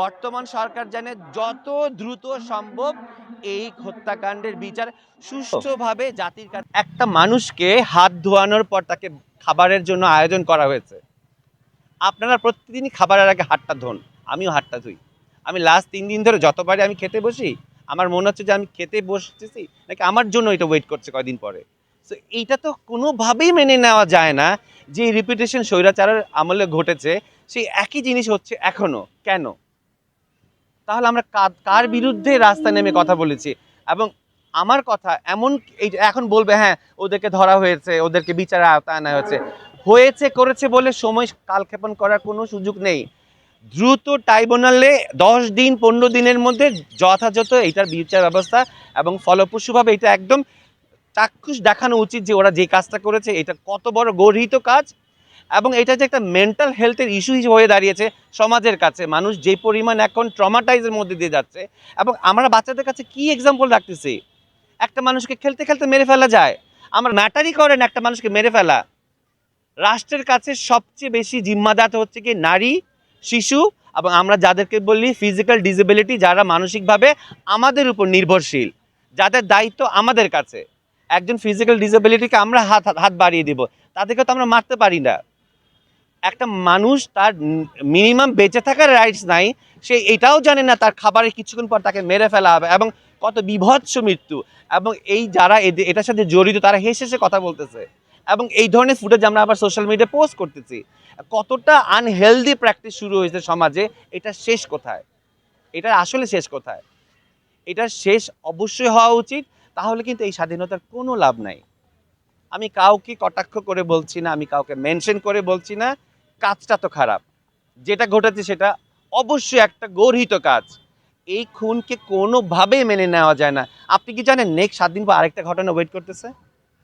বর্তমান সরকার জানে যত দ্রুত সম্ভব এই হত্যাকাণ্ডের বিচার সুষ্ঠুভাবে জাতির কাছে একটা মানুষকে হাত ধোয়ানোর পর তাকে খাবারের জন্য আয়োজন করা হয়েছে। আপনারা প্রতিদিনই খাবারের আগে হাতটা ধোন। আমিও হাতটা ধুই। আমি লাস্ট তিন দিন ধরে যতবারই আমি খেতে বসি, আমার মনে হচ্ছে যে আমি খেতে বসতেছি, নাকি আমার জন্য এটা ওয়েট করছে কয়দিন পরে। তো এইটা তো কোনোভাবেই মেনে নেওয়া যায় না যে রিপিটেশন স্বৈরাচারের আমলে ঘটেছে। সেই একই জিনিস হচ্ছে এখনও কেন? তাহলে আমরা কার বিরুদ্ধে রাস্তায় নেমে কথা বলেছি? এবং আমার কথা এমন এই এখন বলবে হ্যাঁ ওদেরকে ধরা হয়েছে ওদেরকে বিচারে আওতায় আনা হয়েছে। হয়েছে করেছে বলে সময় কালক্ষেপণ করার কোনো সুযোগ নেই। দ্রুত ট্রাইব্যুনালে দশ দিন পনেরো দিনের মধ্যে যথাযথ এটার বিচার ব্যবস্থা এবং ফলপ্রসূভাবে এটা একদম চাক্ষুষ দেখানো উচিত যে ওরা যে কাজটা করেছে এটা কত বড় গর্হিত কাজ। এবং এটা যে একটা মেন্টাল হেলথের ইস্যু হয়ে দাঁড়িয়েছে সমাজের কাছে। মানুষ যে পরিমাণ এখন ট্রমাটাইজের মধ্যে দিয়ে যাচ্ছে এবং আমরা বাচ্চাদের কাছে কি এক্সাম্পল রাখতেছি? একটা মানুষকে খেলতে খেলতে মেরে ফেলা যায়। আমার ম্যাটারই করেন একটা মানুষকে মেরে ফেলা। রাষ্ট্রের কাছে সবচেয়ে বেশি জিম্মাদাত হচ্ছে কি নারী, শিশু এবং আমরা যাদেরকে বলি ফিজিক্যাল ডিসেবিলিটি যারা মানসিকভাবে আমাদের উপর নির্ভরশীল, যাদের দায়িত্ব আমাদের কাছে। একজন ফিজিক্যাল ডিসেবিলিটিকে আমরা হাত হাত বাড়িয়ে দিব। তাদেরকে তো আমরা মারতে পারি না। একটা মানুষ তার মিনিমাম বেঁচে থাকার রাইটস নাই, সে এটাও জানে না তার খাবারের কিছুক্ষণ পর তাকে মেরে ফেলা হবে এবং কত বিভৎস মৃত্যু। এবং এই যারা এটার সাথে জড়িত তারা হেসে হেসে কথা বলতেছে। এবং এই ধরনের ফুটেজ আমরা আবার সোশ্যাল মিডিয়ায় পোস্ট করতেছি। কতটা আনহেলদি প্র্যাকটিস শুরু হয়েছে সমাজে, এটা শেষ কোথায়? এটা আসলে শেষ কোথায়? এটা শেষ অবশ্যই হওয়া উচিত, তাহলে কিন্তু এই স্বাধীনতার কোনো লাভ নাই। আমি কাউকে কটাক্ষ করে বলছি না, আমি কাউকে মেনশন করে বলছি না। কাজটা তো খারাপ। যেটা ঘটেছে সেটা অবশ্যই একটা গর্হিত কাজ। এই খুনকে কোনোভাবেই মেনে নেওয়া যায় না। আপনি কি জানেন নেক্সট সাত দিন পর আরেকটা ঘটনা ওয়েট করতেছে?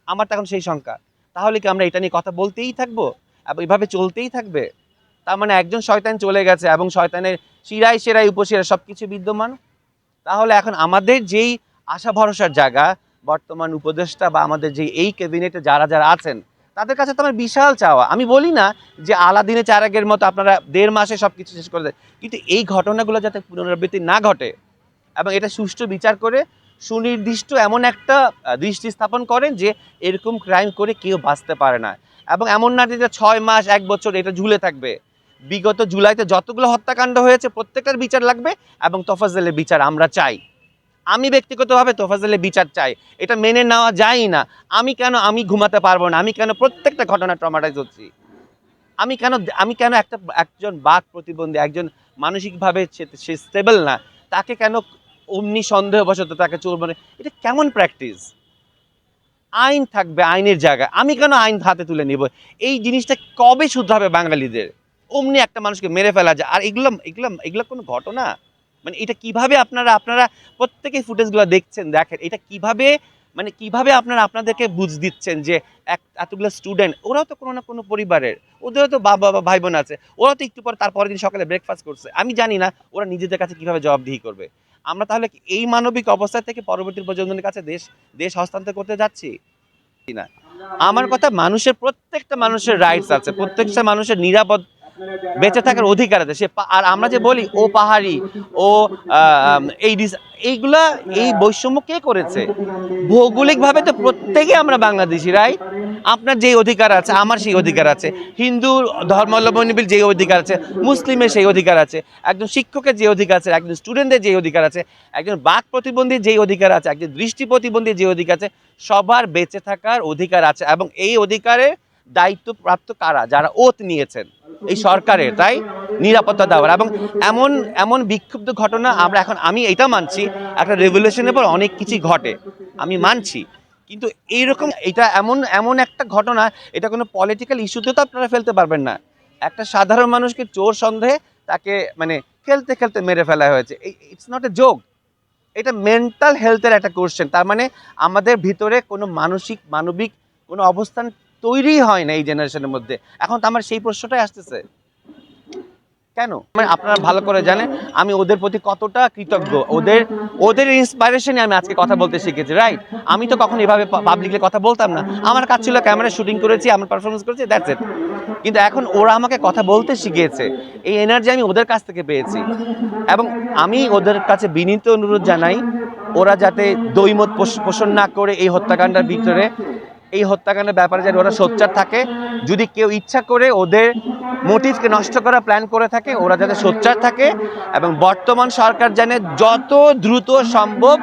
আমার তো এখন সেই শঙ্কা। তাহলে কি আমরা এটা নিয়ে কথা বলতেই থাকব? এভাবে চলতেই থাকবে? তার মানে একজন শয়তান চলে গেছে এবং শয়তানের শিরায় সেরাই উপশিরা সব কিছু বিদ্যমান? তাহলে এখন আমাদের যেই আশা ভরসার জায়গা, বর্তমান উপদেষ্টা বা আমাদের যে এই ক্যাবিনেটে যারা যারা আছেন তাদের কাছে তো আমার বিশাল চাওয়া। আমি বলি না যে আলাদিনে চারাগের মতো আপনারা দেড় মাসে সব কিছু শেষ করে দেন। কিন্তু এই ঘটনাগুলো যাতে পুনরাবৃত্তি না ঘটে এবং এটা সুষ্ঠু বিচার করে সুনির্দিষ্ট এমন একটা দৃষ্টি স্থাপন করেন যে এরকম ক্রাইম করে কেউ বাঁচতে পারে না। এবং এমন না যে ছয় মাস, এক বছর এটা ঝুলে থাকবে। বিগত জুলাইতে যতগুলো হত্যাকাণ্ড হয়েছে, প্রত্যেকটার বিচার লাগবে এবং তফাজলের বিচার আমরা চাই। আমি ব্যক্তিগতভাবে তোফাজলের বিচার চাই। এটা মেনে নেওয়া যায় না। আমি কেন, আমি ঘুমাতে পারব না? আমি কেন প্রত্যেকটা ঘটনা ট্রমাটাইজ হচ্ছি? আমি কেন আমি কেন একটা, একজন বাক প্রতিবন্ধী, একজন মানসিকভাবে সে- স্টেবল না, তাকে কেন অমনি সন্দেহবশত তাকে চোর মানে এটা কেমন প্র্যাকটিস আইন থাকবে আইনের জায়গায়। আমি কেন আইন হাতে তুলে নিব? এই জিনিসটা কবে শুদ্ধ হবে বাঙালিদের? অমনি একটা মানুষকে মেরে ফেলা যায়। আর এগুলো এগুলো এগুলো কোনো ঘটনা? মানে এটা কীভাবে আপনারা আপনারা প্রত্যেকেই ফুটেজগুলো দেখছেন, দেখেন, এটা কীভাবে মানে কীভাবে আপনারা আপনাদেরকে বুঝ দিচ্ছেন যে এক, এতগুলো স্টুডেন্ট ওরাও তো কোনো না কোনো পরিবারের, ওদেরও তো বাবা বা ভাই বোন আছে, ওরা তো একটু পর তারপরের দিন সকালে ব্রেকফাস্ট করছে, আমি জানি না ওরা নিজেদের কাছে কীভাবে জবাবদিহি করবে। আমরা তাহলে এই মানবিক অবস্থা থেকে পরবর্তী প্রজন্মের কাছে দেশ দেশ হস্তান্তর করতে যাচ্ছি? না। আমার কথা মানুষের, প্রত্যেকটা মানুষের রাইটস আছে, প্রত্যেকটা মানুষের নিরাপদ বেঁচে থাকার অধিকার আছে। সে আর আমরা যে বলি, ও পাহাড়ি, ও এই এইগুলা, এই বৈষম্য কে করেছে? ভৌগোলিকভাবে তো প্রত্যেকে আমরা বাংলাদেশি রাইট আপনার যেই অধিকার আছে, আমার সেই অধিকার আছে। হিন্দু ধর্মাবলম্বী যেই অধিকার আছে, মুসলিমের সেই অধিকার আছে। একজন শিক্ষকের যে অধিকার আছে, একজন স্টুডেন্টের যে অধিকার আছে, একজন বাক প্রতিবন্ধীর যেই অধিকার আছে, একজন দৃষ্টি প্রতিবন্ধীর যে অধিকার আছে, সবার বেঁচে থাকার অধিকার আছে। এবং এই অধিকারের দায়িত্বপ্রাপ্ত কারা? যারা ওত নিয়েছেন। এই সরকারের, তাই? নিরাপত্তা দেওয়ার। এবং এমন এমন বিক্ষুব্ধ ঘটনা আমরা এখন, আমি এটা মানছি, একটা রেভলিউশনের পর অনেক কিছুই ঘটে। আমি মানছি। কিন্তু এইরকম এটা এমন এমন একটা ঘটনা, এটা কোনো পলিটিক্যাল ইস্যুতে তো আপনারা ফেলতে পারবেন না। একটা সাধারণ মানুষকে চোর সন্দেহে তাকে মানে খেলতে খেলতে মেরে ফেলা হয়েছে। ইটস নট এ যোগ এটা মেন্টাল হেলথের একটা কোশ্চেন তার মানে আমাদের ভিতরে কোনো মানসিক, মানবিক কোনো অবস্থান তৈরি হয় না এই জেনারেশনের মধ্যে। এখন তো আমার সেই প্রশ্নটাই আসতেছে। কেন? মানে আপনারা ভালো করে জানেন, আমি ওদের প্রতি কতটা কৃতজ্ঞ। ওদের ওদের ইন্সপাইরেশনে আমি আজকে কথা বলতে শিখেছি রাইট আমি তো কখন এভাবে পাবলিকলি কথা বলতাম না। আমার কাজ ছিল ক্যামেরা শুটিং করেছি, আমার পারফরমেন্স করেছি দ্যাটস ইট কিন্তু এখন ওরা আমাকে কথা বলতে শিখিয়েছে। এই এনার্জি আমি ওদের কাছ থেকে পেয়েছি। এবং আমি ওদের কাছে বিনীত অনুরোধ জানাই, ওরা যাতে দৈমত পোষ- পোষণ না করে এই হত্যাকাণ্ডের ভিতরে এই হত্যাকাণ্ডের ব্যাপারে যেন ওরা সোচ্চার থাকে, যদি কেউ ইচ্ছা করে ওদের মোটিভকে নষ্ট করার প্ল্যান করে থাকে, ওরা যাতে সোচ্চার থাকে এবং বর্তমান সরকার জানে যত দ্রুত সম্ভব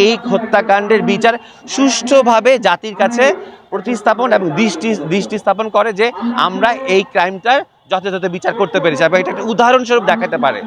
এই হত্যাকাণ্ডের বিচার সুষ্ঠুভাবে জাতির কাছে প্রতিস্থাপন এবং দৃষ্টি দৃষ্টি স্থাপন করে যে আমরা এই ক্রাইমটার যথাযথ বিচার করতে পেরেছি। এবং এটা একটা উদাহরণস্বরূপ দেখাতে পারে।